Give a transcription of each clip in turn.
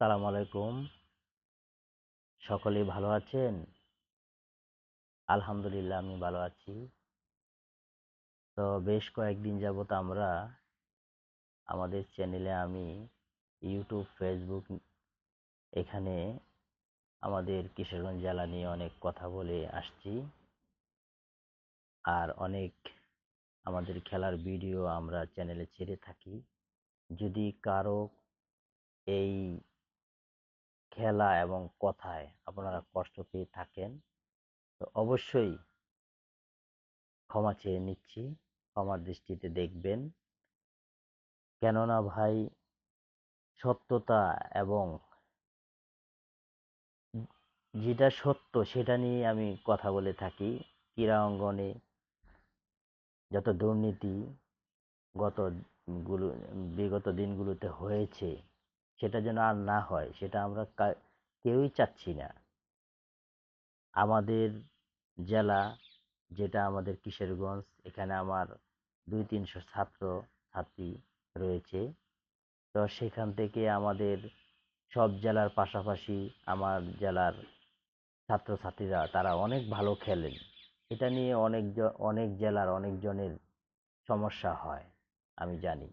সালাম আলাইকুম। সকলে ভালো আছেন? আলহামদুলিল্লাহ, আমি ভালো আছি। তো বেশ কয়েকদিন যাবত আমরা আমাদের চ্যানেলে আমি ইউটিউব, ফেসবুক এখানে আমাদের কিশোরগঞ্জ জেলা নিয়ে অনেক কথা বলে আসছি। আর অনেক আমাদের খেলার ভিডিও আমরা চ্যানেলে ছেড়ে থাকি। যদি কারও এই খেলা এবং কথায় আপনারা কষ্ট পেয়ে থাকেন। তো অবশ্যই ক্ষমা চেয়ে নিচ্ছি, ক্ষমার দৃষ্টিতে দেখবেন। কেননা ভাই, সত্যতা এবং যেটা সত্য সেটা নিয়ে আমি কথা বলে থাকি। ক্রীড়া অঙ্গনে যত দুর্নীতি গতগুলো, বিগত দিনগুলোতে হয়েছে সেটা যেন আর না হয়, সেটা আমরা কেউই চাচ্ছি না। আমাদের জেলা যেটা আমাদের কিশোরগঞ্জ, এখানে আমার দুই তিনশো ছাত্র ছাত্রী রয়েছে। তো সেখান থেকে আমাদের সব জেলার পাশাপাশি আমার জেলার ছাত্রছাত্রীরা, তারা অনেক ভালো খেলেন। এটা নিয়ে অনেক অনেক জেলার অনেকজনের সমস্যা হয়, আমি জানি।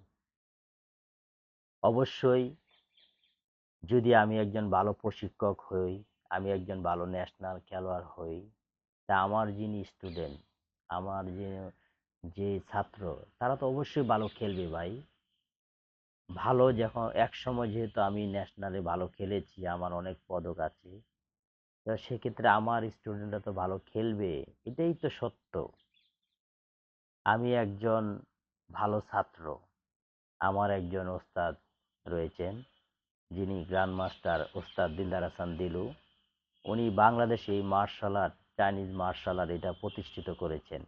অবশ্যই যদি আমি একজন ভালো প্রশিক্ষক হই, আমি একজন ভালো ন্যাশনাল খেলোয়াড় হই, তা আমার যিনি স্টুডেন্ট আমার যে যে ছাত্র, তারা তো অবশ্যই ভালো খেলবে ভাই। ভালো যখন, এক সময় যেহেতু আমি ন্যাশনালে ভালো খেলেছি, আমার অনেক পদক আছে, তো সেক্ষেত্রে আমার স্টুডেন্টরা তো ভালো খেলবে, এটাই তো সত্য। আমি একজন ভালো ছাত্র, আমার একজন ওস্তাদ রয়েছেন। যিনি গ্র্যান্ড মাস্টার ওস্তাদ দিলদার হাসান দিলু, উনি বাংলাদেশে এই martial art, Chinese martial art এটা প্রতিষ্ঠিত করেছেন।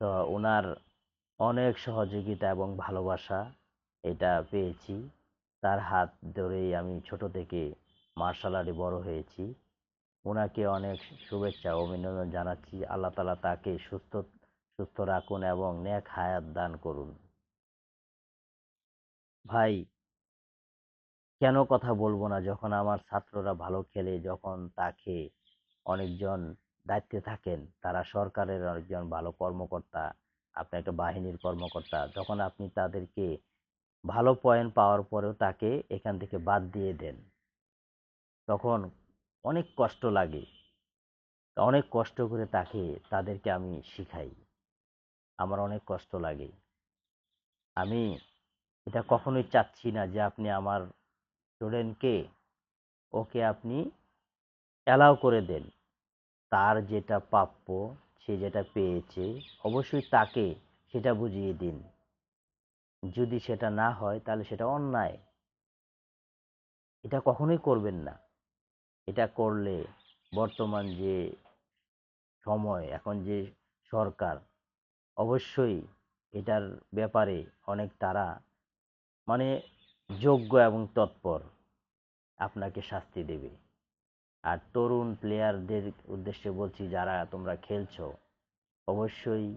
তো ওনার অনেক সহযোগিতা এবং ভালোবাসা এটা পেয়েছি। তার হাত ধরেই আমি ছোট থেকে মার্শাল আর্টে বড় হয়েছি। ওনাকে অনেক শুভেচ্ছা অভিনন্দন জানাচ্ছি। আল্লাহ তালা তাকে সুস্থ সুস্থ রাখুন এবং নেক হায়াত দান করুন। ভাই কেন কথা বলব না? যখন আমার ছাত্ররা ভালো খেলে, যখন তাকে অনেকজন দায়িত্বে থাকেন, তারা সরকারের অনেকজন ভালো কর্মকর্তা, আপনি একটা বাহিনীর কর্মকর্তা, যখন আপনি তাদেরকে ভালো পয়েন্ট পাওয়ার পরেও তাকে এখান থেকে বাদ দিয়ে দেন, তখন অনেক কষ্ট লাগে। অনেক কষ্ট করে তাকে, তাদেরকে আমি শিখাই। আমার অনেক কষ্ট লাগে। আমি এটা কখনোই চাচ্ছি না যে আপনি আমার স্টুডেন্টকে ওকে আপনি অ্যালাউ করে দেন। তার যেটা প্রাপ্য, সে যেটা পেয়েছে, অবশ্যই তাকে সেটা বুঝিয়ে দিন। যদি সেটা না হয়, তাহলে সেটা অন্যায়। এটা কখনোই করবেন না। এটা করলে বর্তমান যে সময়, এখন যে সরকার, অবশ্যই এটার ব্যাপারে অনেক তারা মানে যোগ্য এবং তৎপর আপনাকে শাস্তি দেবে। আর তরুণ প্লেয়ারদের উদ্দেশ্যে বলছি, যারা তোমরা খেলছো, অবশ্যই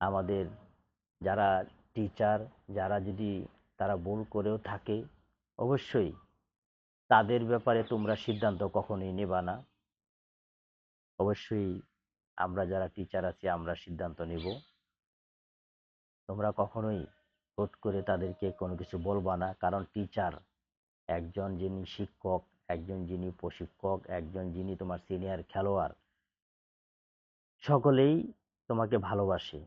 আমাদের যারা টিচার যারা যদি তারা ভুল করেও থাকে, অবশ্যই তাদের ব্যাপারে তোমরা সিদ্ধান্ত কখনোই নেবা না। অবশ্যই আমরা যারা টিচার আছি, আমরা সিদ্ধান্ত নেব। তোমরা কখনোই হুট করে তাদেরকে কোনো কিছু বলবা না। কারণ টিচার একজন যিনি শিক্ষক, একজন যিনি প্রশিক্ষক, একজন যিনি তোমার সিনিয়র খেলোয়াড়, সকলেই তোমাকে ভালোবাসে।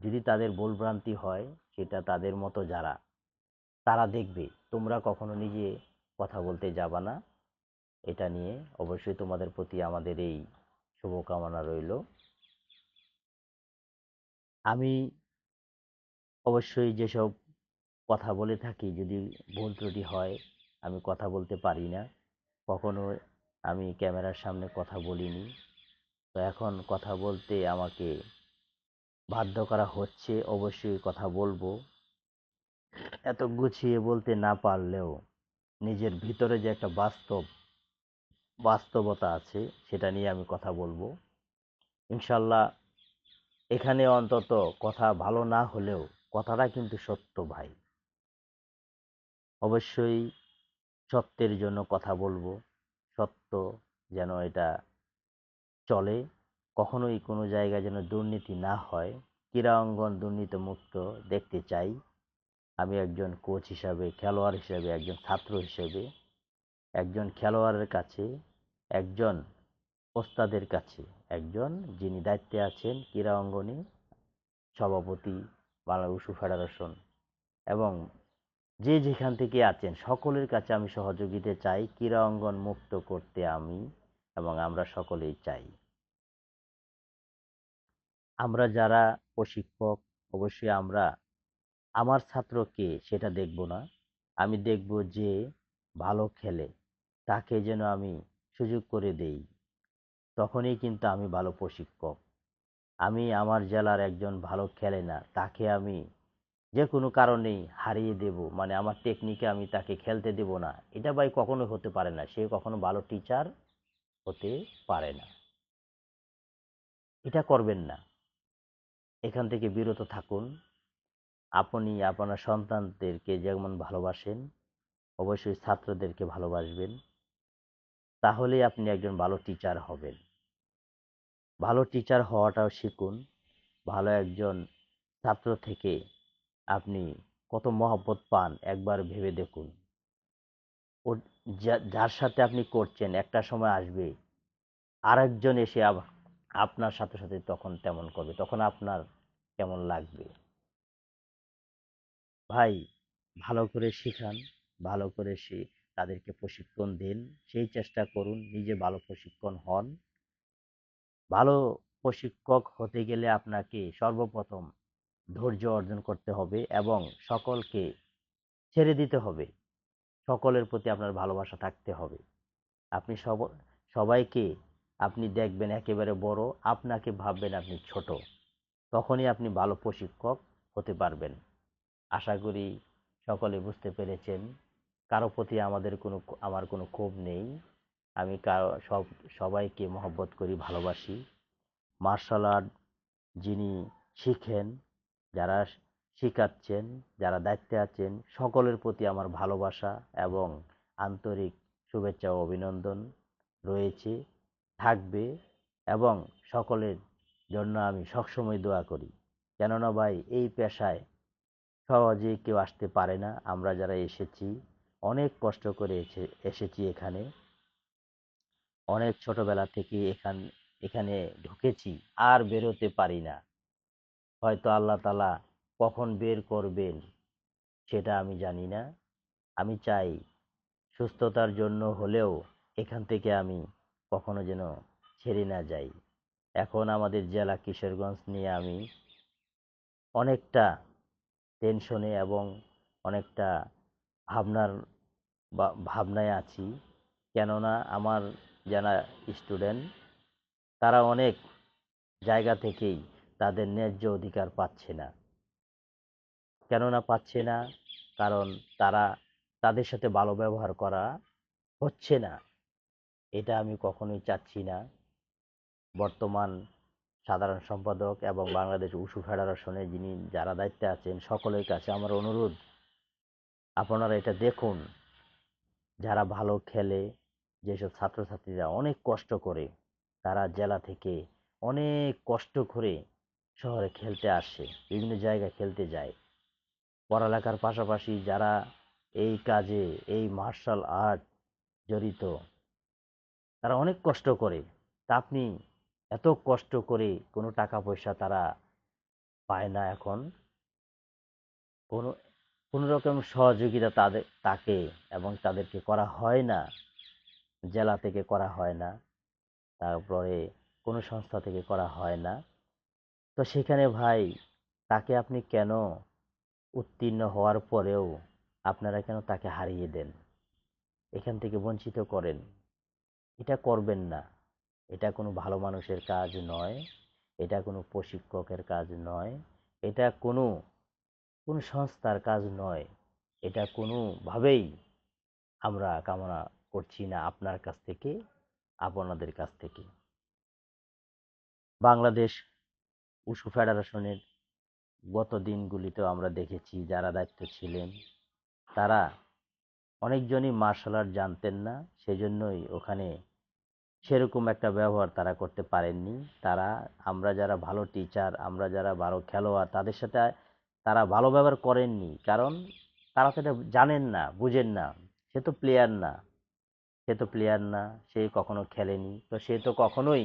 যদি তাদের ভুলভ্রান্তি হয়, সেটা তাদের মতো যারা, তারা দেখবে। তোমরা কখনো নিজে কথা বলতে যাবা না। এটা নিয়ে অবশ্যই তোমাদের প্রতি আমাদের এই শুভকামনা রইল। আমি অবশ্যই যেসব কথা বলে থাকি, যদি ভুল ত্রুটি হয়, আমি কথা বলতে পারি না। কখনো আমি ক্যামেরার সামনে কথা বলিনি। তো এখন কথা বলতে আমাকে বাধ্য করা হচ্ছে, অবশ্যই কথা বলব। এত গুছিয়ে বলতে না পারলেও নিজের ভিতরে যে একটা বাস্তব, বাস্তবতা আছে, সেটা নিয়ে আমি কথা বলব। ইনশাল্লাহ এখানে অন্তত কথা ভালো না হলেও কথাটা কিন্তু সত্য ভাই। অবশ্যই সত্যের জন্য কথা বলব। সত্য যেন এটা চলে। কখনোই কোনো জায়গায় যেন দুর্নীতি না হয়। ক্রীড়া অঙ্গন দুর্নীতিমুক্ত দেখতে চাই। আমি একজন কোচ হিসাবে, খেলোয়াড় হিসাবে, একজন ছাত্র হিসেবে, একজন খেলোয়াড়ের কাছে, একজন ওস্তাদের কাছে, একজন যিনি দায়িত্বে আছেন ক্রীড়া অঙ্গনে সভাপতি বাংলা উশু ফেডারেশন। এবং যে যেখান থেকে আছেন, সকলের কাছে আমি সহযোগিতা চাই ক্রীড়া অঙ্গন মুক্ত করতে আমি এবং আমরা সকলেই চাই। আমরা যারা প্রশিক্ষক, অবশ্যই আমরা, আমার ছাত্রকে সেটা দেখব না। আমি দেখব যে ভালো খেলে, তাকে যেন আমি সুযোগ করে দেই, তখনই কিন্তু আমি ভালো প্রশিক্ষক। আমি আমার জেলার একজন ভালো খেলে না, তাকে আমি যে কোনো কারণেই হারিয়ে দেব মানে আমার টেকনিকে আমি তাকে খেলতে দেব না। এটা ভাই কখনো হতে পারে না, সে কখনো ভালো টিচার হতে পারে না। এটা করবেন না। এখান থেকে বিরত থাকুন। আপনি আপনার সন্তানদেরকে যেমন ভালোবাসেন, অবশ্যই ছাত্রদেরকে ভালোবাসবেন। তাহলেই আপনি একজন ভালো টিচার হবেন। ভালো টিচার হওয়াটাও শিখুন। ভালো একজন ছাত্র থেকে আপনি কত মহব্বত পান একবার ভেবে দেখুন। ও যার সাথে আপনি করছেন, একটা সময় আসবে, আরেকজন এসে আপনার সাথে সাথে তখন তেমন করবে, তখন আপনার কেমন লাগবে। ভাই, ভালো করে শেখান, ভালো করে সে তাদেরকে প্রশিক্ষণ দিন, সেই চেষ্টা করুন, নিজে ভালো প্রশিক্ষণ হন। ভালো প্রশিক্ষক হতে গেলে আপনাকে সর্বপ্রথম ধৈর্য অর্জন করতে হবে এবং সকলকে ছেড়ে দিতে হবে। সকলের প্রতি আপনার ভালোবাসা থাকতে হবে। আপনি সব, সবাইকে আপনি দেখবেন একেবারে বড়, আপনাকে ভাববেন আপনি ছোট। তখনই আপনি ভালো প্রশিক্ষক হতে পারবেন। আশা করি সকলে বুঝতে পেরেছেন। কারও প্রতি আমাদের কোনো, আমার কোনো ক্ষোভ নেই। আমি সব, সবাইকে মহব্বত করি, ভালোবাসি। মার্শাল আর্ট যিনি শিখেন, যারা শিখাচ্ছেন, যারা দায়িত্বে আছেন, সকলের প্রতি আমার ভালোবাসা এবং আন্তরিক শুভেচ্ছা ও অভিনন্দন রয়েছে, থাকবে এবং সকলের জন্য আমি সবসময় দোয়া করি। কেননা ভাই, এই পেশায় সহজে কেউ আসতে পারে না। আমরা যারা এসেছি, অনেক কষ্ট করে এসে, এসেছি এখানে। অনেক ছোটবেলা থেকে এখান, এখানে ঢুকেছি, আর বেরোতে পারি না। হয়তো আল্লাহ তালা কখন বের করবেন সেটা আমি জানি না। আমি চাই সুস্থতার জন্য হলেও এখান থেকে আমি কখনো যেন ছেড়ে না যাই। এখন আমাদের জেলা কিশোরগঞ্জ নিয়ে আমি অনেকটা টেনশনে এবং অনেকটা ভাবনার বা, ভাবনায় আছি। কেননা আমার যারা স্টুডেন্ট, তারা অনেক জায়গা থেকেই তাদের ন্যায্য অধিকার পাচ্ছে না। কেননা পাচ্ছে না কারণ তারা তাদের সাথে ভালো ব্যবহার করা হচ্ছে না। এটা আমি কখনোই চাচ্ছি না। বর্তমান সাধারণ সম্পাদক এবং বাংলাদেশ উশু ফেডারেশনের যিনি যারা দায়িত্বে আছেন, সকলের কাছে আমার অনুরোধ, আপনারা এটা দেখুন। যারা ভালো খেলে যেসব ছাত্রছাত্রীরা অনেক কষ্ট করে তারা জেলা থেকে অনেক কষ্ট করে শহরে খেলতে আসে, বিভিন্ন জায়গায় খেলতে যায়। পড়ালেখার পাশাপাশি যারা এই কাজে, এই মার্শাল আর্ট জড়িত, তারা অনেক কষ্ট করে। তা আপনি এত কষ্ট করে কোনো টাকা পয়সা তারা পায় না এখন। কোনো কোনো রকম সহযোগিতা তাদের, তাকে এবং তাদেরকে করা হয় না। জেলা থেকে করা হয় না। তারপরে কোনো সংস্থা থেকে করা হয় না। তো সেখানে ভাই তাকে আপনি কেন উত্তীর্ণ হওয়ার পরেও আপনারা কেন তাকে হারিয়ে দেন? এখান থেকে বঞ্চিত করেন। এটা করবেন না। এটা কোনো ভালো মানুষের কাজ নয়। এটা কোনো প্রশিক্ষকের কাজ নয়। এটা কোনো কোনো সংস্থার কাজ নয়। এটা কোনোভাবেই আমরা কামনা করছি না আপনার কাছ থেকে, আপনাদের কাছ থেকে। বাংলাদেশ উশু ফেডারেশনের গত দিনগুলিতেও আমরা দেখেছি যারা দায়িত্ব ছিলেন, তারা অনেকজনই মার্শাল আর্ট জানতেন না, সেজন্যই ওখানে সেরকম একটা ব্যবহার তারা করতে পারেননি। তারা, আমরা যারা ভালো টিচার আমরা যারা ভালো খেলোয়াড়, তাদের সাথে তারা ভালো ব্যবহার করেননি। কারণ তারা সেটা জানেন না, বুঝেন না। সে তো প্লেয়ার না। সে তো প্লেয়ার না, সে কখনো খেলেনি। তো সে তো কখনোই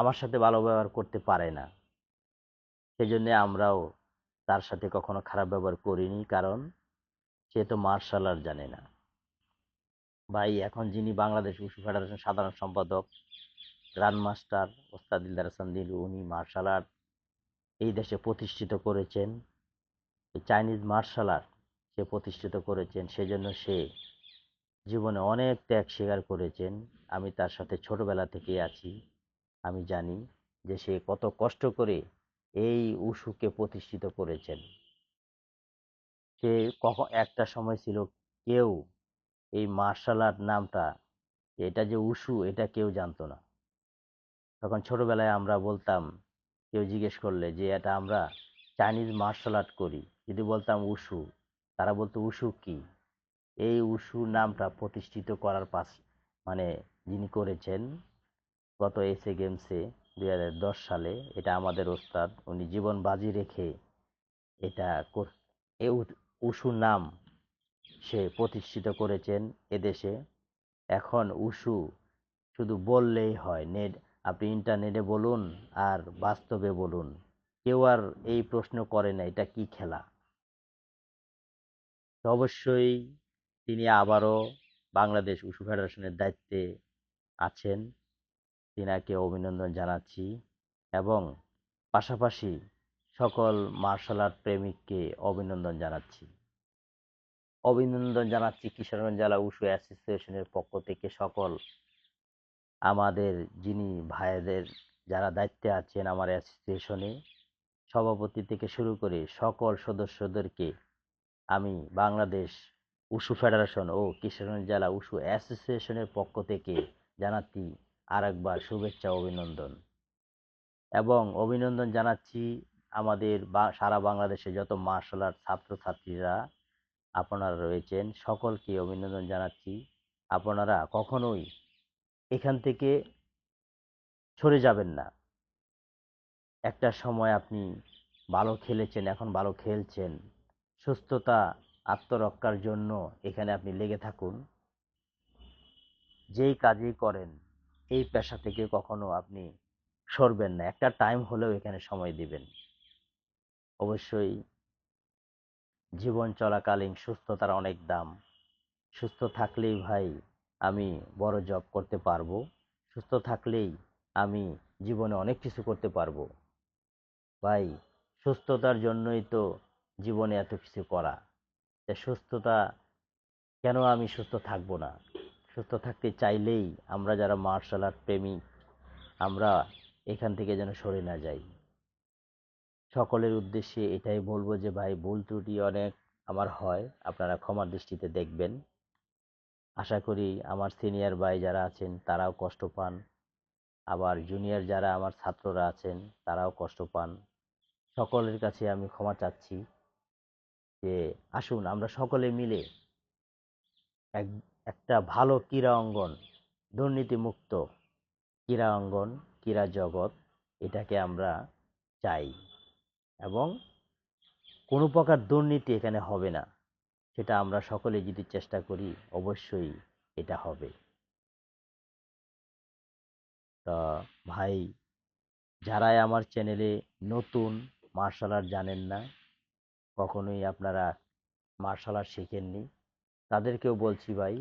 আমার সাথে ভালো ব্যবহার করতে পারে না। সেজন্য আমরাও তার সাথে কখনো খারাপ ব্যবহার করিনি, কারণ সে তো মার্শাল আর্ট জানে না। ভাই, এখন যিনি বাংলাদেশ উশু ফেডারেশন সাধারণ সম্পাদক গ্র্যান্ডমাস্টার ওস্তাদ দিলদার দিলু, উনি মার্শাল আর্ট এই দেশে প্রতিষ্ঠিত করেছেন। চাইনিজ মার্শাল আর্ট সে প্রতিষ্ঠিত করেছেন, সেজন্য সে জীবনে অনেক ত্যাগ স্বীকার করেছেন। আমি তার সাথে ছোটবেলা থেকেই আছি। আমি জানি যে সে কত কষ্ট করে এই উশুকে প্রতিষ্ঠিত করেছেন। সে কখন একটা সময় ছিল কেউ এই মার্শাল আর্ট নামটা, এটা যে উশু এটা কেউ জানতো না। তখন ছোটবেলায় আমরা বলতাম, কেউ জিজ্ঞেস করলে যে, এটা আমরা চাইনিজ মার্শাল আর্ট করি। যদি বলতাম উশু তারা বলতো উশু কি? এই উশু নামটা প্রতিষ্ঠিত করার পাশ মানে যিনি করেছেন গত এসএ গেমসে দুই হাজার দশ সালে, এটা আমাদের ওস্তাদ, উনি জীবন বাজি রেখে এটা এ উ- উশু নাম সে প্রতিষ্ঠিত করেছেন এদেশে। এখন উশু শুধু বললেই হয়, নেট, আপনি ইন্টারনেটে বলুন আর বাস্তবে বলুন, কেউ আর এই প্রশ্ন করে না, এটা কি খেলা? অবশ্যই তিনি আবারও বাংলাদেশ উশু ফেডারেশনের দায়িত্বে আছেন। তিনাকে অভিনন্দন জানাচ্ছি এবং পাশাপাশি সকল মার্শাল আর্ট প্রেমিককে অভিনন্দন জানাচ্ছি। অভিনন্দন জানাচ্ছি কিশোরগঞ্জ জেলা উশু অ্যাসোসিয়েশনের পক্ষ থেকে সকল আমাদের যিনি ভাইদের যারা দায়িত্বে আছেন আমার অ্যাসোসিয়েশনে। সভাপতি থেকে শুরু করে সকল সদস্যদেরকে আমি বাংলাদেশ উশু ফেডারেশন ও কিশোরগঞ্জ জেলা উশু অ্যাসোসিয়েশনের পক্ষ থেকে জানাচ্ছি আরেকবার শুভেচ্ছা অভিনন্দন। এবং অভিনন্দন জানাচ্ছি আমাদের বা, সারা বাংলাদেশে যত মার্শাল আর্ট ছাত্রছাত্রীরা আপনারা রয়েছেন, সকলকে অভিনন্দন জানাচ্ছি। আপনারা কখনোই এখান থেকে সরে যাবেন না। একটা সময় আপনি ভালো খেলেছেন, এখন ভালো খেলছেন। সুস্থতা আত্মরক্ষার জন্য এখানে আপনি লেগে থাকুন। যেই কাজই করেন, এই পেশা থেকে কখনো আপনি সরবেন না। একটা টাইম হলেও এখানে সময় দিবেন। অবশ্যই জীবন চলাকালীন সুস্থতার অনেক দাম। সুস্থ থাকলেই ভাই আমি বড় জব করতে পারব। সুস্থ থাকলেই আমি জীবনে অনেক কিছু করতে পারব। ভাই, সুস্থতার জন্যই তো জীবনে এত কিছু করা। তা সুস্থতা, কেন আমি সুস্থ থাকব না? সুস্থ থাকতে চাইলেই আমরা যারা মার্শাল আর্ট প্রেমী আমরা এখান থেকে যেন সরে না যাই। সকলের উদ্দেশ্যে এটাই বলব যে, ভাই, ভুল ত্রুটি অনেক আমার হয়, আপনারা ক্ষমার দৃষ্টিতে দেখবেন। আশা করি আমার সিনিয়র ভাই যারা আছেন, তারাও কষ্ট পান। আবার জুনিয়র যারা আমার ছাত্ররা আছেন, তারাও কষ্ট পান। সকলের কাছে আমি ক্ষমা চাচ্ছি। যে আসুন, আমরা সকলে মিলে এক, একটা ভালো ক্রীড়া অঙ্গন, দুর্নীতিমুক্ত ক্রীড়া অঙ্গন, ক্রীড়া জগৎ, এটাকে আমরা চাই। এবং কোনো প্রকার দুর্নীতি এখানে হবে না। সেটা আমরা সকলে যদি চেষ্টা করি, অবশ্যই এটা হবে। তা ভাই, যারাই আমার চ্যানেলে নতুন মার্শাল আর্ট জানেন না কখনোই আপনারা মার্শাল আর্ট শিখেননি। তাদেরকেও বলছি ভাই,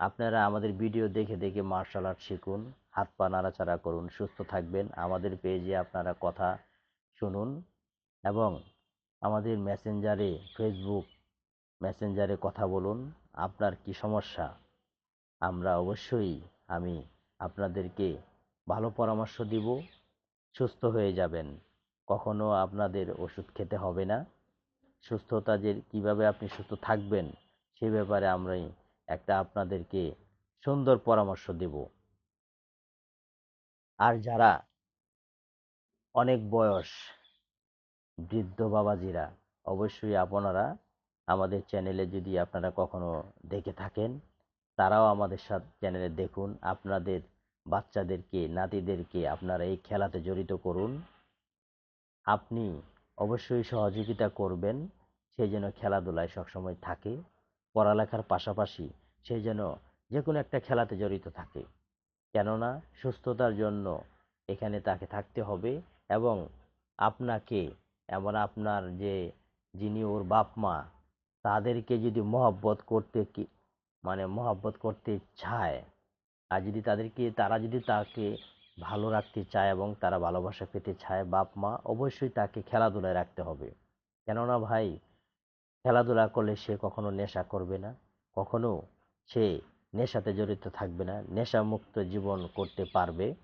আপনারা আমাদের ভিডিও দেখে দেখে মার্শাল আর্ট শিখুন, হাত পা নাড়াচাড়া করুন, সুস্থ থাকবেন। আমাদের পেজে আপনারা কথা শুনুন এবং আমাদের মেসেঞ্জারে ফেসবুক মেসেঞ্জারে কথা বলুন, আপনার কি সমস্যা? আমরা অবশ্যই, আমি আপনাদেরকে ভালো পরামর্শ দিব, সুস্থ হয়ে যাবেন। কখনো আপনাদের ওষুধ খেতে হবে না। সুস্থতা যে কীভাবে আপনি সুস্থ থাকবেন, সে ব্যাপারে আমরাই একটা আপনাদেরকে সুন্দর পরামর্শ দেব। আর যারা অনেক বয়স বৃদ্ধ বাবাজিরা, অবশ্যই আপনারা আমাদের চ্যানেলে যদি আপনারা কখনো দেখে থাকেন, তারাও আমাদের সাথে চ্যানেলে দেখুন। আপনাদের বাচ্চাদেরকে, নাতিদেরকে আপনারা এই খেলাতে জড়িত করুন। আপনি অবশ্যই সহযোগিতা করবেন, সে যেন খেলাধুলায় সবসময় থাকে। পড়ালেখার পাশাপাশি সে যেন যে কোনো একটা খেলাতে জড়িত থাকে। কেননা সুস্থতার জন্য এখানে তাকে থাকতে হবে এবং আপনাকে এমন আপনার যে যিনি ওর বাপ মা তাদেরকে যদি মহব্বত করতে কি মানে মহব্বত করতে চায়, আর যদি তাদেরকে, তারা যদি তাকে ভালো রাখতে চায় এবং তারা ভালোবাসা পেতে চায়, বাপ মা অবশ্যই তাকে খেলাধুলায় রাখতে হবে। কেননা ভাই, খেলাধুলা করলে সে কখনো নেশা করবে না, কখনো সে নেশাতে জড়িত থাকবে না, নেশামুক্ত জীবন করতে পারবে।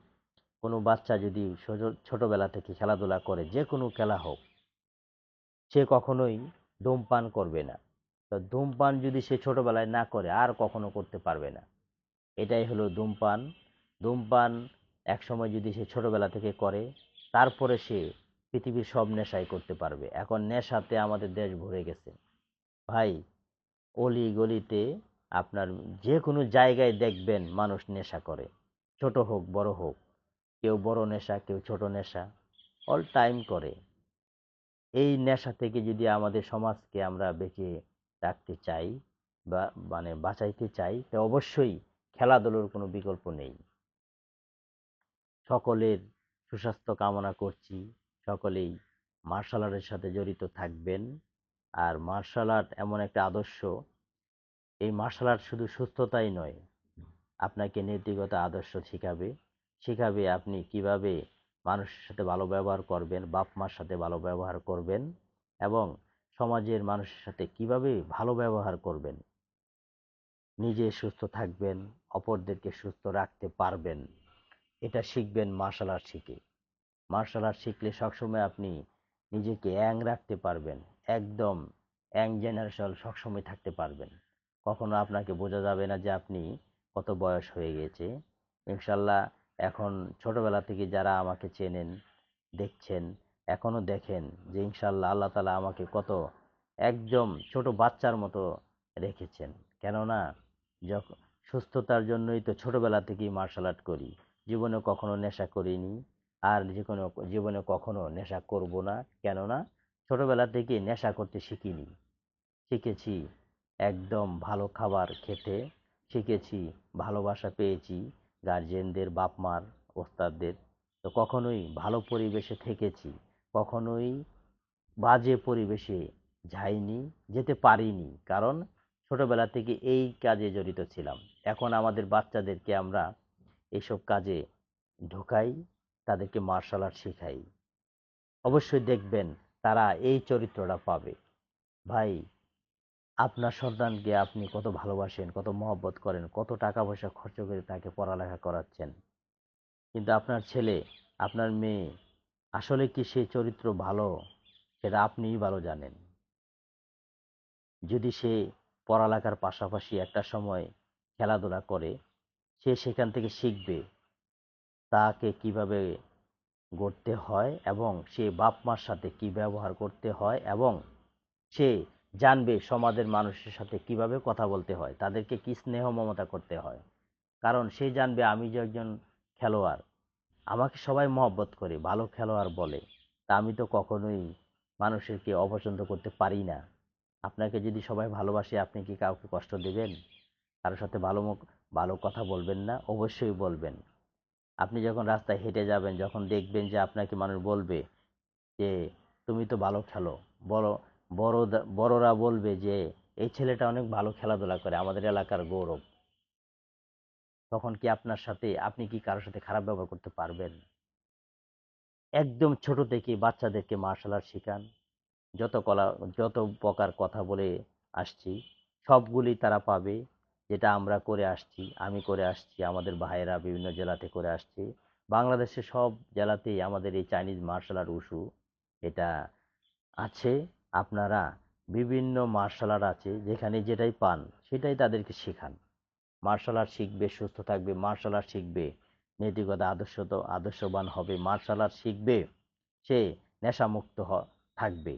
কোনো বাচ্চা যদি ছোট- ছোটবেলা থেকে খেলাধুলা করে, যে কোনো খেলা হোক, সে কখনোই ধূমপান করবে না। তো ধূমপান যদি সে ছোটবেলায় না করে, আর কখনো করতে পারবে না। এটাই হলো ধূমপান। ধূমপান একসময় যদি সে ছোটবেলা থেকে করে, তারপরে সে পৃথিবীর সব নেশাই করতে পারবে। এখন নেশাতে আমাদের দেশ ভরে গেছে। ভাই অলি গলিতে আপনার যে কোনো জায়গায় দেখবেন মানুষ নেশা করে। ছোট হোক, বড় হোক, কেউ বড় নেশা, কেউ ছোট নেশা অল টাইম করে। এই নেশা থেকে যদি আমাদের সমাজকে আমরা বেঁচে রাখতে চাই বা মানে বাঁচাইতে চাই, তো অবশ্যই খেলাধুলোর কোনো বিকল্প নেই। সকলের সুস্বাস্থ্য কামনা করছি। সকলেই মার্শাল আর্টের সাথে জড়িত থাকবেন। আর মার্শাল আর্ট এমন একটা আদর্শ, এই মার্শাল আর্ট শুধু সুস্থতাই নয়, আপনাকে নৈতিকত আদর্শ শেখাবে। শেখাবে আপনি কীভাবে মানুষের সাথে ভালো ব্যবহার করবেন, বাপ মার সাথে ভালো ব্যবহার করবেন এবং সমাজের মানুষের সাথে কীভাবে ভালো ব্যবহার করবেন। নিজে সুস্থ থাকবেন, অপরদেরকে সুস্থ রাখতে পারবেন। শিখবেন মার্শাল আর্ট শিখে। মার্শাল আর্ট শিখলে সবসময় আপনি নিজেকে অ্যাং রাখতে পারবেন, একদম অ্যাং জেনারেশন সবসময় থাকতে পারবেন। কখনো আপনাকে বোঝা যাবে না যে আপনি কত বয়স হয়ে গেছে। ইনশাল্লাহ এখন ছোটবেলা থেকে যারা আমাকে চেনেন, দেখছেন, এখনও দেখেন যে ইনশাল্লাহ আল্লাহ তালা আমাকে কত একদম ছোট বাচ্চার মতো রেখেছেন। কেননা যখন সুস্থতার জন্যই তো ছোটবেলা থেকেই মার্শাল আর্ট করি। জীবনে কখনো নেশা করিনি। আর যে কোনো জীবনে কখনো নেশা করব না। কেননা ছোটবেলা থেকে নেশা করতে শিখিনি। শিখেছি একদম ভালো খাবার খেতে। শিখেছি ভালোবাসা পেয়েছি গার্জেনদের বাপ মার ওস্তাদদের। তো কখনোই ভালো পরিবেশে থেকেছি। কখনোই বাজে পরিবেশে যাইনি, যেতে পারিনি। কারণ ছোটবেলা থেকে এই কাজে জড়িত ছিলাম। এখন আমাদের বাচ্চাদেরকে আমরা এইসব কাজে ঢোকাই, তাদেরকে মার্শাল আর্ট শেখাই। অবশ্যই দেখবেন তারা এই চরিত্রটা পাবে। ভাই, আপনার সন্তানকে আপনি কত ভালোবাসেন, কত মহব্বত করেন, কত টাকা পয়সা খরচ করে তাকে পড়ালেখা করাচ্ছেন। কিন্তু আপনার ছেলে, আপনার মেয়ে, আসলে কি সে চরিত্র ভালো, সেটা আপনিই ভালো জানেন। যদি সে পড়ালেখার পাশাপাশি একটা সময় খেলাধুলা করে সে সেখান থেকে শিখবে তাকে কীভাবে গড়তে হয় এবং সে বাপ মার সাথে কি ব্যবহার করতে হয় এবং সে জানবে সমাজের মানুষের সাথে কীভাবে কথা বলতে হয়, তাদেরকে কি স্নেহ মমতা করতে হয়। কারণ সে জানবে আমি যে একজন খেলোয়াড়, আমাকে সবাই মহব্বত করে, ভালো খেলোয়াড় বলে। তা আমি তো কখনোই মানুষেরকে অপছন্দ করতে পারি না। আপনাকে যদি সবাই ভালোবাসে, আপনি কি কাউকে কষ্ট দেবেন? কারোর সাথে ভালো মুখ ভালো কথা বলবেন না, অবশ্যই বলবেন। আপনি যখন রাস্তায় হেঁটে যাবেন, যখন দেখবেন যে আপনাকে মানুষ বলবে যে, তুমি তো ভালো খেলো। বড় বড় বড়রা বলবে যে, এই ছেলেটা অনেক ভালো খেলাধুলা করে, আমাদের এলাকার গৌরব। তখন কি আপনার সাথে, আপনি কি কারোর সাথে খারাপ ব্যবহার করতে পারবেন? একদম ছোট থেকে বাচ্চাদেরকে মার্শাল আর্ট শেখান। যত কলা, যত প্রকার কথা বলে আসছি, সবগুলি তারা পাবে। যেটা আমরা করে আসছি, আমি করে আসছি, আমাদের ভাইয়েরা বিভিন্ন জেলাতে করে আসছি। বাংলাদেশের সব জেলাতেই আমাদের এই চাইনিজ মার্শাল আর্ট উশু এটা আছে। আপনারা বিভিন্ন মার্শাল আর্ট আছে, যেখানে যেটাই পান, সেটাই তাদেরকে শেখান। মার্শাল আর্ট শিখবে, সুস্থ থাকবে, মার্শাল আর্ট শিখবে, নৈতিকতা আদর্শ তো আদর্শবান হবে, মার্শাল আর্ট শিখবে, সে নেশামুক্ত থাকবে।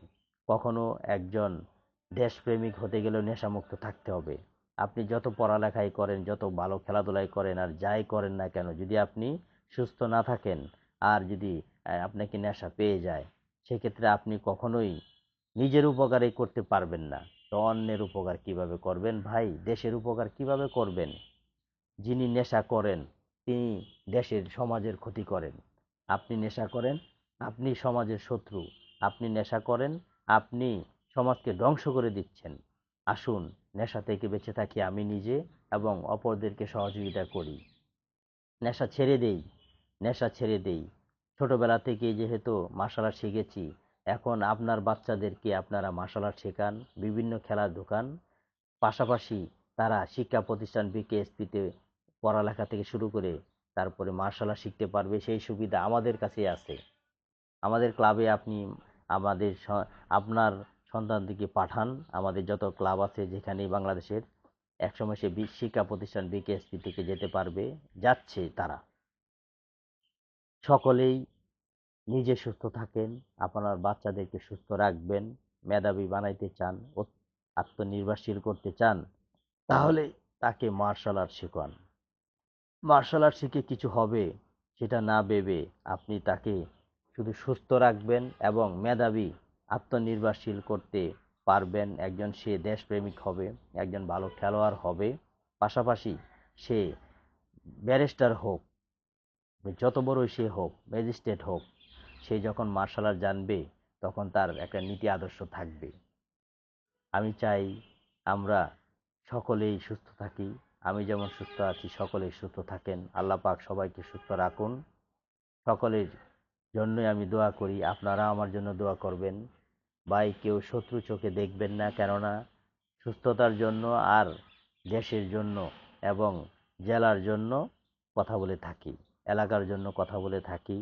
কখনো একজন দেশপ্রেমিক হতে গেলেও নেশামুক্ত থাকতে হবে। আপনি যত পড়ালেখাই করেন, যত ভালো খেলাধুলাই করেন আর যাই করেন না কেন, যদি আপনি সুস্থ না থাকেন আর যদি আপনাকে নেশা পেয়ে যায়, সেক্ষেত্রে আপনি কখনোই নিজের উপকারই করতে পারবেন না। তো অন্যের উপকার কীভাবে করবেন? ভাই, দেশের উপকার কীভাবে করবেন? যিনি নেশা করেন, তিনি দেশের সমাজের ক্ষতি করেন। আপনি নেশা করেন, আপনি সমাজের শত্রু। আপনি নেশা করেন, আপনি সমাজকে ধ্বংস করে দিচ্ছেন। আসুন নেশা থেকে বেঁচে থাকি আমি নিজে এবং অপরদেরকে সহযোগিতা করি। নেশা ছেড়ে দেই, নেশা ছেড়ে দেই। ছোটবেলা থেকে যেহেতু মার্শাল আর্ট শিখেছি, এখন আপনার বাচ্চাদেরকে আপনারা মার্শাল আর্ট শেখান, বিভিন্ন খেলার দোকান। পাশাপাশি তারা শিক্ষা প্রতিষ্ঠান বিকেএসপিতে পড়ালেখা থেকে শুরু করে তারপরে মার্শাল আর্ট শিখতে পারবে, সেই সুবিধা আমাদের কাছে আছে। আমাদের ক্লাবে আপনি, আমাদের আপনার সন্তানদেরকে পাঠান। আমাদের যত ক্লাব আছে যেখানে বাংলাদেশের, একসময় সে শিক্ষা প্রতিষ্ঠান বিকেএসপি থেকে যেতে পারবে, যাচ্ছে তারা। সকলেই নিজে সুস্থ থাকেন, আপনার বাচ্চাদেরকে সুস্থ রাখবেন, মেধাবী বানাইতে চান আত্মনির্ভরশীল করতে চান, তাহলে তাকে মার্শাল আর্ট শেখান। মার্শাল আর্ট শিখে কিছু হবে, সেটা না ভেবে আপনি তাকে শুধু সুস্থ রাখবেন এবং মেধাবী আত্মনির্ভরশীল করতে পারবেন। একজন সে দেশপ্রেমিক হবে, একজন ভালো খেলোয়াড় হবে। পাশাপাশি সে ব্যারিস্টার হোক, যত বড়ই সে হোক, ম্যাজিস্ট্রেট হোক, সে যখন মার্শাল আর্ট জানবে, তখন তার একটা নীতি আদর্শ থাকবে। আমি চাই আমরা সকলেই সুস্থ থাকি। আমি যেমন সুস্থ আছি, সকলেই সুস্থ থাকেন। আল্লাহ পাক সবাইকে সুস্থ রাখুন। সকলের জন্যই আমি দোয়া করি। আপনারা আমার জন্য দোয়া করবেন। ভাই, কেউ শত্রু চোখে দেখবেন না, কেননা সুস্থতার জন্য আর দেশের জন্য এবং জেলার জন্য কথা বলে থাকি, এলাকার জন্য কথা বলে থাকি।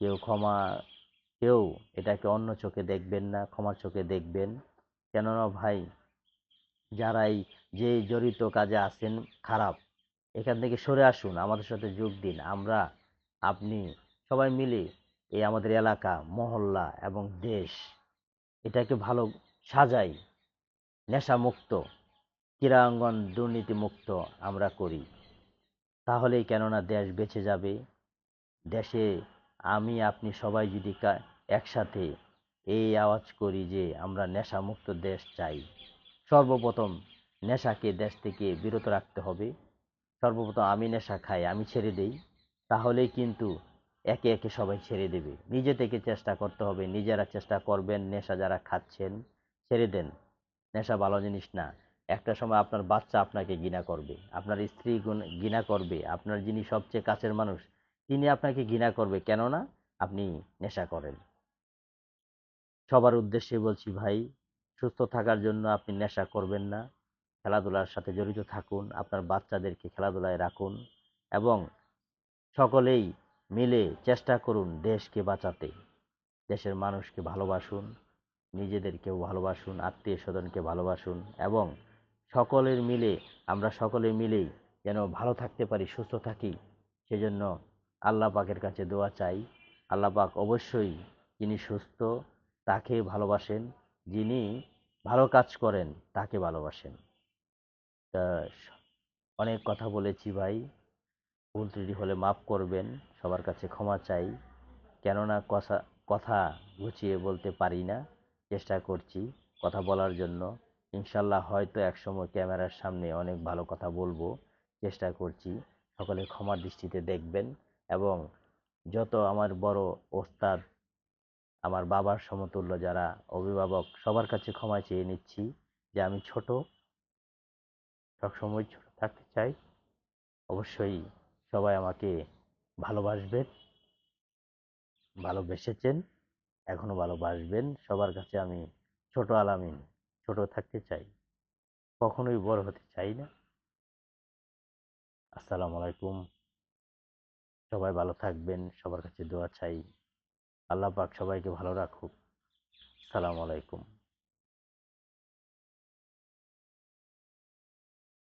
কেউ ক্ষমা, কেউ এটাকে অন্য চোখে দেখবেন না, ক্ষমার চোখে দেখবেন। কেননা ভাই, যারাই যে জড়িত কাজে আছেন, খারাপ, এখান থেকে সরে আসুন, আমাদের সাথে যোগ দিন। আমরা, আপনি সবাই মিলে এই আমাদের এলাকা, মহল্লা এবং দেশ এটাকে ভালো সাজাই। নেশামুক্ত, ক্রীড়াঙ্গন দুর্নীতিমুক্ত আমরা করি। তাহলেই কেননা দেশ বেঁচে যাবে। দেশে আমি, আপনি সবাই যদি একসাথে এই আওয়াজ করি যে আমরা নেশামুক্ত দেশ চাই। সর্বপ্রথম নেশাকে দেশ থেকে বিরত রাখতে হবে। সর্বপ্রথম আমি নেশা খাই, আমি ছেড়ে দেই। তাহলেই কিন্তু একে একে সবাই ছেড়ে দেবে। নিজে থেকে চেষ্টা করতে হবে, নিজেরা চেষ্টা করবেন, নেশা যারা খাচ্ছেন, ছেড়ে দেন। নেশা ভালো জিনিস না। একটা সময় আপনার বাচ্চা আপনাকে ঘৃণা করবে, আপনার স্ত্রী ঘৃণা করবে, আপনার যিনি সবচেয়ে কাছের মানুষ, তিনি আপনাকে ঘৃণা করবে। কেননা আপনি নেশা করেন। সবার উদ্দেশ্যে বলছি ভাই, সুস্থ থাকার জন্য আপনি নেশা করবেন না। খেলাধুলার সাথে জড়িত থাকুন, আপনার বাচ্চাদেরকে খেলাধুলায় রাখুন এবং সকলেই মিলে চেষ্টা করুন দেশকে বাঁচাতে, দেশের মানুষকে ভালোবাসুন, নিজেদেরকেও ভালোবাসুন আত্মীয় স্বজনকে ভালোবাসুন এবং সকলের মিলে, আমরা সকলে মিলেই যেন ভালো থাকতে পারি, সুস্থ থাকি। সেজন্য আল্লাহ পাকের কাছে দোয়া চাই। আল্লাহ পাক অবশ্যই যিনি সুস্থ, তাকে ভালোবাসেন। যিনি ভালো কাজ করেন, তাকে ভালোবাসেন। তা অনেক কথা বলেছি ভাই। ভুল ত্রুটি হলে মাফ করবেন, সবার কাছে ক্ষমা চাই। কেননা কথা কথা গুছিয়ে বলতে পারি না, চেষ্টা করছি কথা বলার জন্য। ইনশাল্লাহ হয়তো একসময় ক্যামেরার সামনে অনেক ভালো কথা বলব, চেষ্টা করছি সকলে ক্ষমার দৃষ্টিতে দেখবেন এবং যত আমার বড় ওস্তাদ, আমার বাবার সমতুল্য যারা অভিভাবক, সবার কাছে ক্ষমা চেয়ে নিচ্ছি যে আমি ছোট, সবসময় ছোট থাকতে চাই। অবশ্যই সবাই আমাকে ভালোবাসবেন, ভালোবেসেছেন, এখনও ভালোবাসবেন। সবার কাছে আমি ছোট আলামিন, ছোট থাকতে চাই, কখনোই বড় হতে চাই না। আসসালামু আলাইকুম। সবাই ভালো থাকবেন, সবার কাছে দোয়া চাই। আল্লাহ পাক সবাইকে ভালো রাখুক। আসসালামু আলাইকুম।